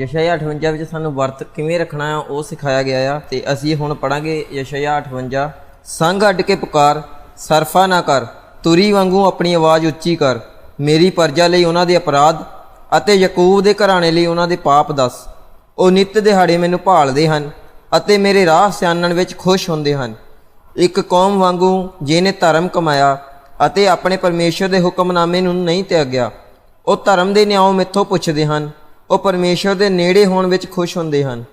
ਯਸ਼aya 58 ਵਿੱਚ ਸਾਨੂੰ ਵਰਤ ਕਿਵੇਂ ਰੱਖਣਾ ਆ ਉਹ ਸਿਖਾਇਆ ਗਿਆ ਆ ਤੇ ਅਸੀਂ ਹੁਣ ਪੜਾਂਗੇ ਯਸ਼aya 58 ਸੰਗ ਅੱਡ ਕੇ ਪੁਕਾਰ, ਸਰਫਾ ਨਾ ਕਰ, ਤੁਰੀ ਵਾਂਗੂ ਆਪਣੀ ਆਵਾਜ਼ ਉੱਚੀ ਕਰ, ਮੇਰੀ ਪਰਜਾ ਲਈ ਉਹਨਾਂ ਦੇ ਅਪਰਾਧ ਅਤੇ ਯਾਕੂਬ ਦੇ ਘਰਾਣੇ ਲਈ ਉਹਨਾਂ ਦੇ ਪਾਪ ਦੱਸ। ਉਹ ਨਿੱਤ ਦਿਹਾੜੇ ਮੈਨੂੰ ਭਾਲਦੇ ਹਨ ਅਤੇ ਮੇਰੇ ਰਾਹ ਸਿਆਣਨ ਵਿੱਚ ਖੁਸ਼ ਹੁੰਦੇ ਹਨ। ਇੱਕ ਕੌਮ ਵਾਂਗੂ ਜਿਹਨੇ ਧਰਮ ਕਮਾਇਆ ਅਤੇ ਆਪਣੇ ਪਰਮੇਸ਼ਰ ਦੇ ਹੁਕਮਨਾਮੇ ਨੂੰ ਨਹੀਂ ਤਿਆਗਿਆ, ਉਹ ਧਰਮ ਦੇ ਨਿਆਂ ਮੈਥੋਂ ਪੁੱਛਦੇ ਹਨ ਉਹ ਪਰਮੇਸ਼ਰ ਦੇ ਨੇੜੇ ਹੋਣ ਵਿੱਚ ਖੁਸ਼ ਹੁੰਦੇ ਹਨ।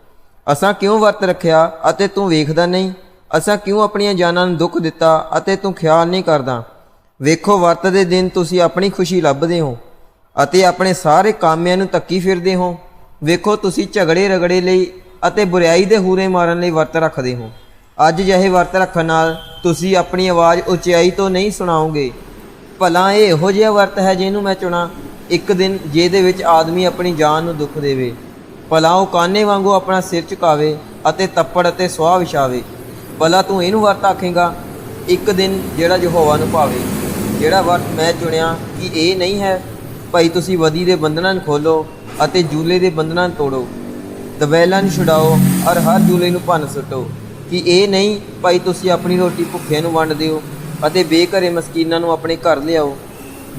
ਅਸਾਂ ਕਿਉਂ ਵਰਤ ਰੱਖਿਆ ਅਤੇ ਤੂੰ ਵੇਖਦਾ ਨਹੀਂ? ਅਸਾਂ ਕਿਉਂ ਆਪਣੀਆਂ ਜਾਨਾਂ ਨੂੰ ਦੁੱਖ ਦਿੱਤਾ ਅਤੇ ਤੂੰ ਖਿਆਲ ਨਹੀਂ ਕਰਦਾ? ਵੇਖੋ, ਵਰਤ ਦੇ ਦਿਨ ਤੁਸੀਂ ਆਪਣੀ ਖੁਸ਼ੀ ਲੱਭਦੇ ਹੋ ਅਤੇ ਆਪਣੇ ਸਾਰੇ ਕਾਮਿਆਂ ਨੂੰ ਤੱਕੀ ਫਿਰਦੇ ਹੋ। ਵੇਖੋ, ਤੁਸੀਂ ਝਗੜੇ ਰਗੜੇ ਲਈ ਅਤੇ ਬੁਰਾਈ ਦੇ ਹੂਰੇ ਮਾਰਨ ਲਈ ਵਰਤ ਰੱਖਦੇ ਹੋ। ਅੱਜ ਜਿਹੇ ਵਰਤ ਰੱਖਣ ਨਾਲ ਤੁਸੀਂ ਆਪਣੀ ਆਵਾਜ਼ ਉਚਾਈ ਤੋਂ ਨਹੀਂ ਸੁਣਾਓਗੇ। ਭਲਾ ਇਹ ਇਹੋ ਜਿਹਾ ਵਰਤ ਹੈ ਜਿਹਨੂੰ ਮੈਂ ਚੁਣਾ। ਇੱਕ ਦਿਨ ਜਿਹਦੇ ਵਿੱਚ ਆਦਮੀ ਆਪਣੀ ਜਾਨ ਨੂੰ ਦੁੱਖ ਦੇਵੇ, ਭਲਾ ਉਹ ਕਾਨੇ ਵਾਂਗੂ ਆਪਣਾ ਸਿਰ ਝੁਕਾਵੇ ਅਤੇ ਤੱਪੜ ਅਤੇ ਸਵਾਹ ਵਿਛਾਵੇ। ਭਲਾ ਤੂੰ ਇਹਨੂੰ ਵਰਤ ਆਖੇਗਾ? ਇੱਕ ਦਿਨ ਜਿਹੜਾ ਯਹੋਵਾ ਨੂੰ ਭਾਵੇ, ਜਿਹੜਾ ਵਰਤ ਮੈਂ ਚੁਣਿਆ ਕਿ ਇਹ ਨਹੀਂ ਹੈ, ਭਾਈ ਤੁਸੀਂ ਵਦੀ ਦੇ ਬੰਧਨਾਂ ਨੂੰ ਖੋਲੋ ਅਤੇ ਜੂਲੇ ਦੇ ਬੰਧਨਾਂ ਨੂੰ ਤੋੜੋ। ਦਬੈਲਾਂ ਨੂੰ ਛੁਡਾਓ ਔਰ ਹਰ ਜੂਲੇ ਨੂੰ ਭੰਨ ਸੁੱਟੋ ਕਿ ਇਹ ਨਹੀਂ, ਭਾਈ ਤੁਸੀਂ ਆਪਣੀ ਰੋਟੀ ਭੁੱਖਿਆਂ ਨੂੰ ਵੰਡ ਦਿਓ ਅਤੇ ਬੇਘਰੇ ਮਸਕੀਨਾਂ ਨੂੰ ਆਪਣੇ ਘਰ ਲਿਆਓ।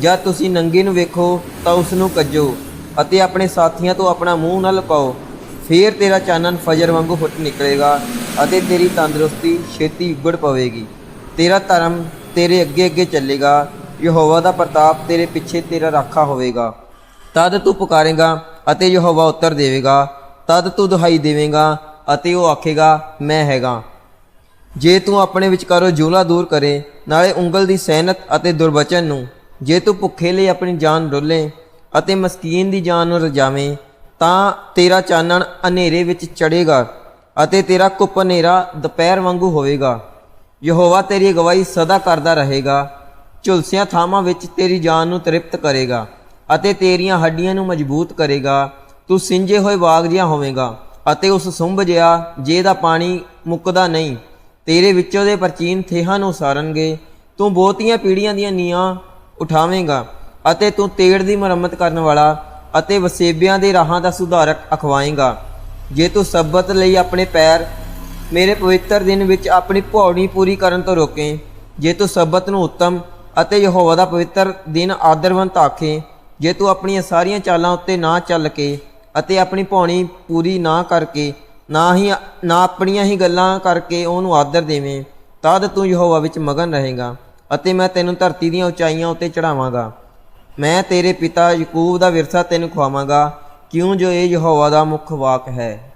ਜਦ ਤੁਸੀਂ ਨੰਗੇ ਨੂੰ ਵੇਖੋ ਤਾਂ ਉਸ ਨੂੰ ਕੱਜੋ ਅਤੇ ਆਪਣੇ ਸਾਥੀਆਂ ਤੋਂ ਆਪਣਾ ਮੂੰਹ ਨਾ ਲੁਕਾਓ। ਫੇਰ ਤੇਰਾ ਚਾਨਣ ਫਜਰ ਵਾਂਗੂ ਫੁੱਟ ਨਿਕਲੇਗਾ ਅਤੇ ਤੇਰੀ ਤੰਦਰੁਸਤੀ ਛੇਤੀ ਉੱਗੜ ਪਵੇਗੀ। ਤੇਰਾ ਧਰਮ ਤੇਰੇ ਅੱਗੇ ਅੱਗੇ ਚੱਲੇਗਾ। ਯਹੋਵਾ ਦਾ ਪ੍ਰਤਾਪ ਤੇਰੇ ਪਿੱਛੇ ਤੇਰਾ ਰਾਖਾ ਹੋਵੇਗਾ। ਤਦ ਤੂੰ ਪੁਕਾਰੇਗਾ ਅਤੇ ਯਹੋਵਾ ਉੱਤਰ ਦੇਵੇਗਾ। ਤਦ ਤੂੰ ਦੁਹਾਈ ਦੇਵੇਂਗਾ ਅਤੇ ਉਹ ਆਖੇਗਾ, ਮੈਂ ਹੈਗਾ। ਜੇ ਤੂੰ ਆਪਣੇ ਵਿਚਕਾਰੋਂ ਜੂਲਾ ਦੂਰ ਕਰੇ, ਨਾਲੇ ਉਂਗਲ ਦੀ ਸਹਿਨਤ ਅਤੇ ਦੁਰਵਚਨ ਨੂੰ ਜੇ ਤੂੰ ਭੁੱਖੇ ਲਈ ਆਪਣੀ ਜਾਨ ਡੋਲੇ ਅਤੇ ਮਸਕੀਨ ਦੀ ਜਾਨ ਨੂੰ ਰਜਾਵੇਂ, ਤਾਂ ਤੇਰਾ ਚਾਨਣ ਹਨੇਰੇ ਵਿੱਚ ਚੜੇਗਾ ਅਤੇ ਤੇਰਾ ਕੁੱਪ ਹਨੇਰਾ ਦੁਪਹਿਰ ਵਾਂਗੂ ਹੋਵੇਗਾ। ਯਹੋਵਾ ਤੇਰੀ ਅਗਵਾਈ ਸਦਾ ਕਰਦਾ ਰਹੇਗਾ, ਝੁਲਸਿਆਂ ਥਾਵਾਂ ਵਿੱਚ ਤੇਰੀ ਜਾਨ ਨੂੰ ਤ੍ਰਿਪਤ ਕਰੇਗਾ ਅਤੇ ਤੇਰੀਆਂ ਹੱਡੀਆਂ ਨੂੰ ਮਜ਼ਬੂਤ ਕਰੇਗਾ। ਤੂੰ ਸਿੰਜੇ ਹੋਏ ਬਾਗ ਜਿਹਾ ਹੋਵੇਂਗਾ ਅਤੇ ਉਸ ਸੁੰਭ ਜਿਹਾ ਜਿਹਦਾ ਪਾਣੀ ਮੁੱਕਦਾ ਨਹੀਂ, ਤੇਰੇ ਵਿੱਚੋਂ ਦੇ ਪ੍ਰਾਚੀਨ ਥੇਹਾਂ ਨੂੰ ਸਾਰਨਗੇ ਤੂੰ ਬਹੁਤੀਆਂ ਪੀੜ੍ਹੀਆਂ ਦੀਆਂ ਨੀਆਂ ਉਠਾਵੇਂਗਾ ਅਤੇ ਤੂੰ ਤੇੜ ਦੀ ਮੁਰੰਮਤ ਕਰਨ ਵਾਲਾ ਅਤੇ ਵਸੇਬਿਆਂ ਦੇ ਰਾਹਾਂ ਦਾ ਸੁਧਾਰਕ ਅਖਵਾਏਂਗਾ। ਜੇ ਤੂੰ ਸਬਤ ਲਈ ਆਪਣੇ ਪੈਰ ਮੇਰੇ ਪਵਿੱਤਰ ਦਿਨ ਵਿੱਚ ਆਪਣੀ ਭੌਣੀ ਪੂਰੀ ਕਰਨ ਤੋਂ ਰੋਕੇ, ਜੇ ਤੂੰ ਸਬਤ ਨੂੰ ਉੱਤਮ ਅਤੇ ਯਹੋਵਾ ਦਾ ਪਵਿੱਤਰ ਦਿਨ ਆਦਰਵੰਤ ਆਖੇ, ਜੇ ਤੂੰ ਆਪਣੀਆਂ ਸਾਰੀਆਂ ਚਾਲਾਂ ਉੱਤੇ ਨਾ ਚੱਲ ਕੇ ਅਤੇ ਆਪਣੀ ਭੌਣੀ ਪੂਰੀ ਨਾ ਕਰਕੇ, ਨਾ ਹੀ ਨਾ ਆਪਣੀਆਂ ਹੀ ਗੱਲਾਂ ਕਰਕੇ ਉਹਨੂੰ ਆਦਰ ਦੇਵੇਂ, ਤਦ ਤੂੰ ਯਹੋਵਾ ਵਿੱਚ ਮਗਨ ਰਹੇਗਾ। ਅਤੇ ਮੈਂ ਤੈਨੂੰ ਧਰਤੀ ਦੀਆਂ ਉਚਾਈਆਂ ਉੱਤੇ ਚੜਾਵਾਂਗਾ ਮੈਂ ਤੇਰੇ ਪਿਤਾ ਯਕੂਬ ਦਾ ਵਿਰਸਾ ਤੈਨੂੰ ਖਵਾਵਾਂਗਾ ਕਿਉਂ ਜੋ ਇਹ ਯਹੋਵਾ ਦਾ ਮੁੱਖ ਵਾਕ ਹੈ।